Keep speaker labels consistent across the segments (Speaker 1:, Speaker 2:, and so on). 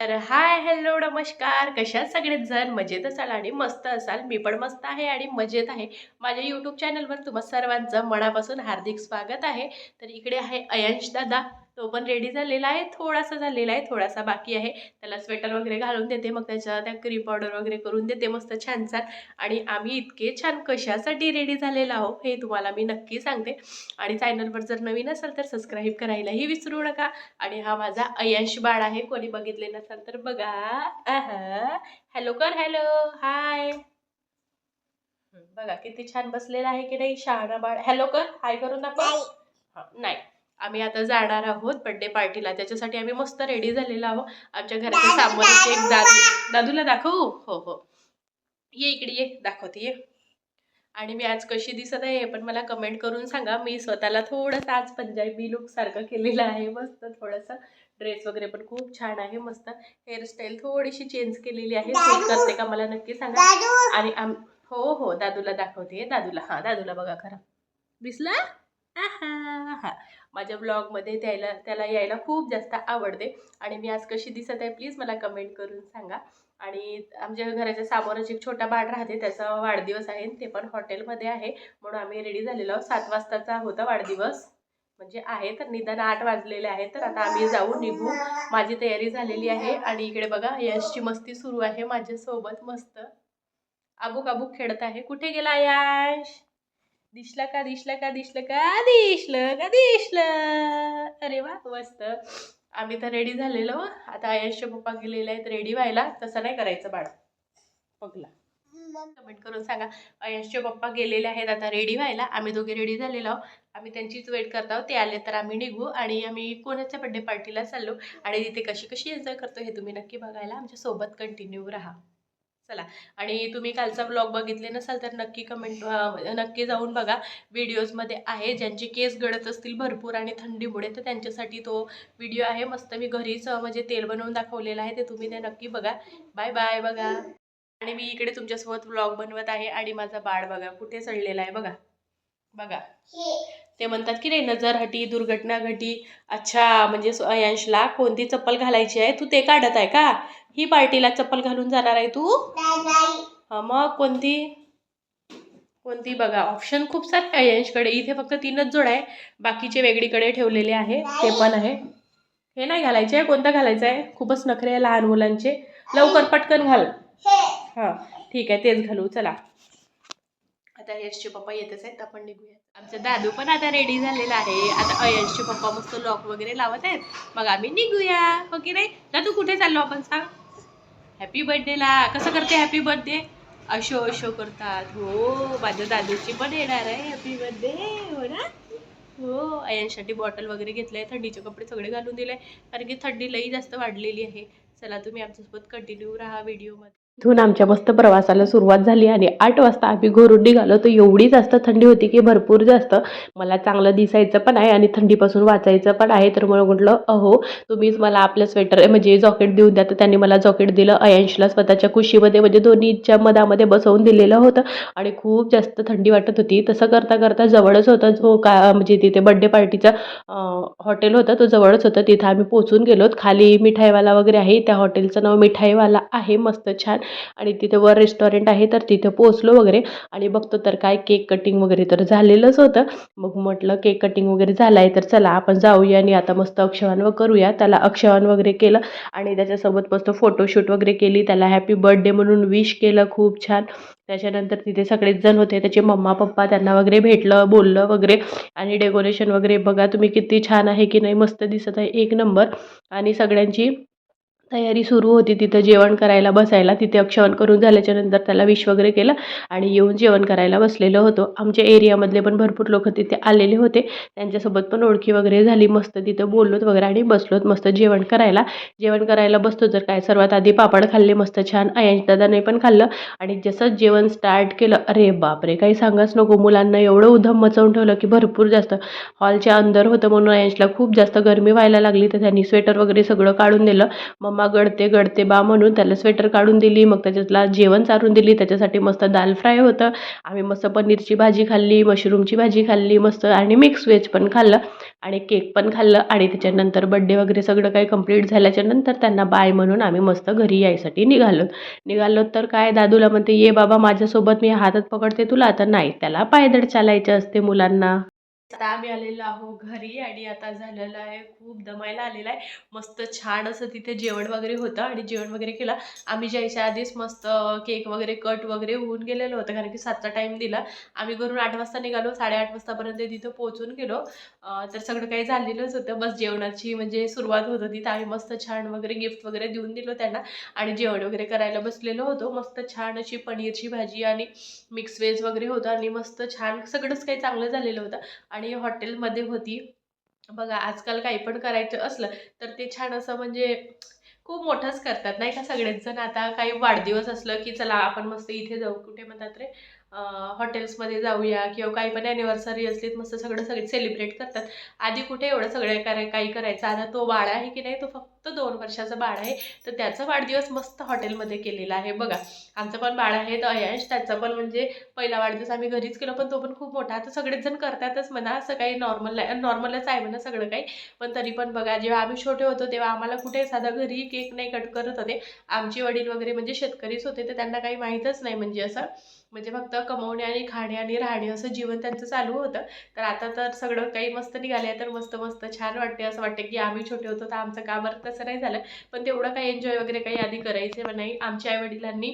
Speaker 1: तर hi hello नमस्कार. कशा सगळेच जण? मजेत असाल आणि मस्त असाल. मी पण मस्त आहे आणि मजेत आहे. माझ्या यूट्यूब चॅनलवर तुम्हा सर्वांचं मनापासून हार्दिक स्वागत आहे. तर इकडे आहे अयंश दादा. तो पण रेडी झालेला आहे. थोडासा झालेला आहे. थोडासा बाकी आहे. त्याला स्वेटर वगैरे घालून देते. मग त्याच्या त्या क्रीम पावडर वगैरे करून देते. मस्त छान छान आणि आम्ही इतके छान कशासाठी रेडी झालेलो आहो हे तुम्हाला मी नक्की सांगते. आणि चॅनलवर जर नवीन असाल तर सबस्क्राईब करायलाही विसरू नका. आणि हा माझा अयंश बाळ आहे. कोणी बघितले नसाल तर बघा. हॅलो कर. हॅलो हाय बघा किती छान बसलेला आहे की नाही शहाणा बाळ. हॅलो कर. हाय करून दाखव नाही. आम्ही आता जाणार आहोत बड्डे पार्टीला त्याच्यासाठी आम्ही मस्त रेडी झालेलो आहोत. आमच्या घराच्या सामोरच एक दादू दादूला दाखवू? हो हो. ये इकडे ये दाखवते ये. आणि मी आज कशी दिसत आहे हे पण मला कमेंट करून सांगा. मी स्वतःला थोडंसं आज पंजाबी लुक सारखं केलेलं आहे. मस्त थोडंसं ड्रेस वगैरे पण खूप छान आहे मस्त. हेअरस्टाईल थोडीशी चेंज केलेली आहे. करते का मला नक्की सांगा. आणि आम हो हो दादूला दाखवते. दादूला हां दादूला बघा खरा. दिसला? आहा हा. माझ्या ब्लॉगमध्ये त्याला त्याला यायला खूप जास्त आवडते. आणि मी आज कशी दिसत आहे प्लीज मला कमेंट करून सांगा. आणि आमच्या घराच्या समोरच एक छोटा बाळ राहते त्याचा वाढदिवस आहे ते पण हॉटेलमध्ये आहे. म्हणून आम्ही रेडी झालेलो आहोत. सात वाजताचा होता वाढदिवस. म्हणजे आहे तर निदान आठ वाजलेले आहे तर आता आम्ही जाऊ निघू. माझी तयारी झालेली आहे. आणि इकडे बघा यशची मस्ती सुरू आहे माझ्यासोबत. मस्त. आबूक आबूक खेळत आहे. कुठे गेला यश? दिसलं का दिसलं का दिसलं का दिसलं का दिसलं. अरे वा मस्त. आम्ही तर रेडी झालेलो. आता यशचे पप्पा गेलेले आहेत रेडी व्हायला. तसं नाही करायचं बाळ. बघला. कमेंट करून सांगा. अयशचे पप्पा गेलेले आहेत आता रेडी व्हायला. आम्ही दोघे रेडी झालेलो आहोत. आम्ही त्यांचीच वेट करत आहोत. ते आले तर आम्ही निघू. आणि आम्ही कोणाच्या बड्डे पार्टीला चाललो? आणि तिथे कशी कशी एन्जॉय करतो हे तुम्ही नक्की बघायला. आमच्यासोबत कंटिन्यू राहा. चला. आणि तुम्ही कालचा ब्लॉग बघितले नसाल तर नक्की कमेंट नक्की जाऊन बघा. व्हिडिओजमध्ये आहे ज्यांचे केस गळत असतील भरपूर आणि थंडीमुळे तर त्यांच्यासाठी तो व्हिडिओ आहे. मस्त मी घरीच म्हणजे तेल बनवून दाखवलेलं आहे ते तुम्ही ते नक्की बघा. बाय बाय बघा. आणि मी इकडे तुमच्यासोबत व्लॉग बनवत आहे आणि माझा बाळ बघा कुठे चढलेला आहे बघा. बघा. ते म्हणतात की नाही नजर हटी दुर्घटना घटी अच्छा म्हणजे अयांशला कोणती चप्पल घालायची आहे? तू ते काढत आहे का? ही पार्टीला चप्पल घालून जाणार आहे तू? हा मग कोणती? कोणती बघा. ऑप्शन खूप सारे आहे अयंशकडे इथे फक्त तीनच जोड आहे. बाकीचे वेगळीकडे ठेवलेले आहे. ते पण आहे. हे नाही घालायचे आहे? कोणतं घालायचं आहे? खूपच नखरे आहे लहान मुलांचे. लवकर पटकन घाल. हां ठीक आहे तेच घालू. चला. आता यशचे पप्पा येतच आहेत आपण निघूया आमचा दादू पण आता रेडी झालेला आहे. आता अयशचे पप्पा मस्त लॉक वगैरे लावत आहेत. मग आम्ही निघूया. हो की नाही? दादू कुठे चाललो आपण सांग? हॅपी बर्थडेला कसं करते हॅपी बर्थडे अशो अशो करतात. हो माझ्या दादूची पण येणार आहे हॅपी बर्थडे हो ना? हो अयांसाठी बॉटल वगैरे घेतलंय. थंडीचे कपडे सगळे घालून दिले कारण की थंडी लई जास्त वाढलेली आहे. चला तुम्ही आमच्यासोबत कंटिन्यू राहा व्हिडिओमध्ये इथून आमच्या मस्त प्रवासाला सुरुवात झाली आणि आठ वाजता आम्ही घरून निघालो. तर एवढी जास्त थंडी होती की भरपूर जास्त. मला चांगलं दिसायचं पण आहे आणि थंडीपासून वाचायचं पण आहे. तर मला म्हटलं अहो तुम्हीच मला आपलं स्वेटर म्हणजे जॉकेट देऊन द्या. तर त्यांनी मला जॉकेट दिलं. अयांशला स्वतःच्या कुशीमध्ये म्हणजे दोन्हीच्या मधामध्ये बसवून दिलेलं होतं. आणि खूप जास्त थंडी वाटत होती. तसं करता करता जवळच होतं. जो का म्हणजे तिथे बड्डे पार्टीचं हॉटेल होतं. तो जवळच होतं. तिथं आम्ही पोचून गेलोत. खाली मिठाईवाला वगैरे आहे. त्या हॉटेलचं नाव मिठाईवाला आहे. मस्त छान. आणि तिथे वर रेस्टॉरंट आहे तर तिथे पोचलो वगैरे. आणि बघतो तर काय केक कटिंग वगैरे तर झालेलंच होतं. मग म्हटलं केक कटिंग वगैरे झालं आहे तर चला आपण जाऊया आणि आता मस्त अक्षवान व करूया. त्याला अक्षवान वगैरे केलं आणि त्याच्यासोबत मस्त फोटोशूट वगैरे केली. त्याला हॅपी बर्थडे म्हणून विश केलं खूप छान. त्याच्यानंतर तिथे सगळेच जण होते. त्याचे मम्मा पप्पा त्यांना वगैरे भेटलं बोललं वगैरे. आणि डेकोरेशन वगैरे बघा तुम्ही किती छान आहे की नाही. मस्त दिसत आहे एक नंबर आणि सगळ्यांची तयारी सुरू होती तिथं जेवण करायला बसायला. तिथे अक्षवण करून झाल्याच्यानंतर त्याला विश वगैरे केलं आणि येऊन जेवण करायला बसलेलो होतो. आमच्या एरियामधले पण भरपूर लोक तिथे आलेले होते. त्यांच्यासोबत पण ओळखी वगैरे झाली. मस्त तिथं बोललोत वगैरे आणि बसलोत मस्त जेवण करायला. जेवण करायला बसतो तर काय सर्वात आधी पापड खाल्ले मस्त छान अयांश दादाने पण खाल्लं आणि जसं जेवण स्टार्ट केलं अरे बापरे! काही सांगाच नको मुलांना. एवढं उधम मचवून ठेवलं की भरपूर जास्त. हॉलच्या अंदर होतं म्हणून अयांशला खूप जास्त गरमी व्हायला लागली. तर त्यांनी स्वेटर वगैरे सगळं काढून दिलं. मम्मा मम्मा गळते गळते बा म्हणून त्याला स्वेटर काढून दिली. मग त्याच्यातला जेवण चारून दिली. त्याच्यासाठी मस्त दाल फ्राय होतं. आम्ही मस्त पनीरची भाजी खाल्ली मशरूमची भाजी खाल्ली मस्त आणि मिक्स वेज पण खाल्लं आणि केक पण खाल्लं आणि त्याच्यानंतर बड्डे वगैरे सगळं काही कंप्लीट झाल्याच्यानंतर त्यांना बाय म्हणून आम्ही मस्त घरी यायसाठी निघालो. निघालो तर काय दादूला म्हणते ये बाबा माझ्यासोबत मी हातात पकडते तुला. तर नाही त्याला पायदळ चालायचं असते मुलांना. आता आम्ही आलेलो आहो घरी आणि आता झालेलं आहे खूप दमायला आलेला आहे. मस्त छान असं तिथे जेवण वगैरे होतं आणि जेवण वगैरे केलं. आम्ही जायच्या आधीच मस्त केक वगैरे कट वगैरे होऊन गेलेलं होतं कारण की सातचा टाईम दिला. आम्ही घरून आठ वाजता निघालो साडेआठ वाजतापर्यंत तिथं पोहोचून गेलो. तर सगळं काही झालेलंच होतं. बस जेवणाची म्हणजे सुरुवात होत होती तर आम्ही मस्त छान वगैरे गिफ्ट वगैरे देऊन दिलो त्यांना आणि जेवण वगैरे करायला बसलेलो होतो. मस्त छान अशी पनीरची भाजी आणि मिक्स वेज वगैरे होतं आणि मस्त छान सगळंच काही चांगलं झालेलं होतं. आणि हॉटेलमध्ये होती. बघा आजकाल काही पण करायचं असलं तर ते छान असं म्हणजे खूप मोठंच करतात नाही का सगळेच जण? आता काही वाढदिवस असलं की चला आपण मस्त इथे जाऊ. कुठे म्हणतात रे? हॉटेल्समध्ये जाऊया किंवा काही पण ॲनिव्हर्सरी असली तर मस्त सगळं सगळे सेलिब्रेट करतात. आधी कुठे एवढं सगळं कराय काही करायचं? आता तो बाळ आहे की नाही? तो फक्त दोन वर्षाचा बाळ आहे. तर त्याचा वाढदिवस मस्त हॉटेलमध्ये केलेला आहे. बघा आमचं पण बाळ आहे तर अयश त्याचा पण म्हणजे पहिला वाढदिवस आम्ही घरीच केलो पण तो पण खूप मोठा. आता सगळेच जण करतातच म्हणा. असं काही नॉर्मल नॉर्मलच आहे म्हणा सगळं काही. पण तरी पण बघा जेव्हा आम्ही छोटे होतो तेव्हा आम्हाला कुठे साधा घरी केक नाही कट करत होते. आमचे वडील वगैरे म्हणजे शेतकरीच होते तर त्यांना काही माहीतच नाही म्हणजे असं. म्हणजे फक्त कमवणे आणि खाणे आणि राहणे असं जीवन त्यांचं चालू होतं. तर आता तर सगळं काही मस्त निघालं आहे तर मस्त मस्त छान वाटते असं वाटते की आम्ही छोटे होतो तर आमचं का बरं तसं नाही झालं. पण तेवढं काही एन्जॉय वगैरे काही आधी करायचे नाही. आमच्या आईवडिलांनी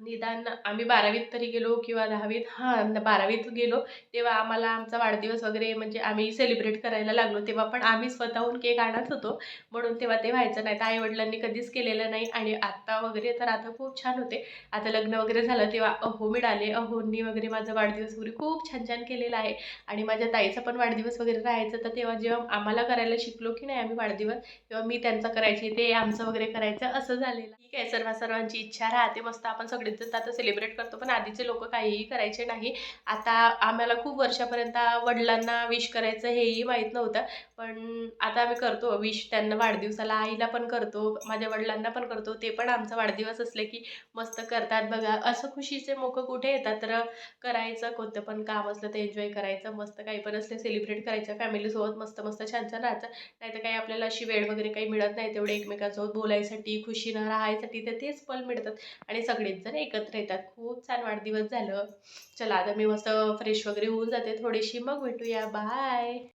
Speaker 1: निदान आम्ही बारावीत तरी गेलो किंवा दहावीत. हां बारावीत गेलो. तेव्हा आम्हाला आमचा वाढदिवस वगैरे म्हणजे आम्ही सेलिब्रेट करायला लागलो. तेव्हा पण आम्ही स्वतःहून केक आणत होतो. म्हणून तेव्हा ते व्हायचं नाही. तर आईवडिलांनी कधीच केलेलं नाही. आणि आत्ता वगैरे तर आता खूप छान होते. आता लग्न वगैरे झालं तेव्हा अहो मिळाले. अहोंनी वगैरे माझा वाढदिवस वगैरे खूप छान छान केलेला आहे. आणि माझ्या ताईचा पण वाढदिवस वगैरे राहायचं. तर तेव्हा जेव्हा आम्हाला करायला शिकलो की नाही आम्ही वाढदिवस तेव्हा मी त्यांचा करायची ते आमचं वगैरे करायचं असं झालेलं. ठीक आहे. सर्व सर्वांची इच्छा राहते. मस्त आपण सगळं जण आता सेलिब्रेट करतो पण आधीचे लोक काहीही करायचे नाही. आता आम्हाला खूप वर्षापर्यंत वडिलांना विश करायचं हेही माहीत नव्हतं. पण आता आम्ही करतो विश त्यांना वाढदिवसाला आईला पण करतो माझ्या वडिलांना पण करतो. ते पण आमचा वाढदिवस असले की मस्त करतात बघा. असं खुशीचे मोकं कुठे येतात? तर करायचं कोणतं पण काम असलं तर एन्जॉय करायचं. मस्त काही पण असलं सेलिब्रेट करायचं. फॅमिलीसोबत मस्त मस्त छान छान राहायचं. नाही तर काही आपल्याला अशी वेळ वगैरे काही मिळत नाही. तेवढे एकमेकांसोबत बोलायसाठी खुशीनं राहायसाठी तर तेच पल मिळतात. आणि सगळेच जण एकत्र येतात. खूप छान वाढदिवस झालं. चला आता मी मस्त फ्रेश वगैरे होऊन जाते थोडीशी. मग भेटूया. बाय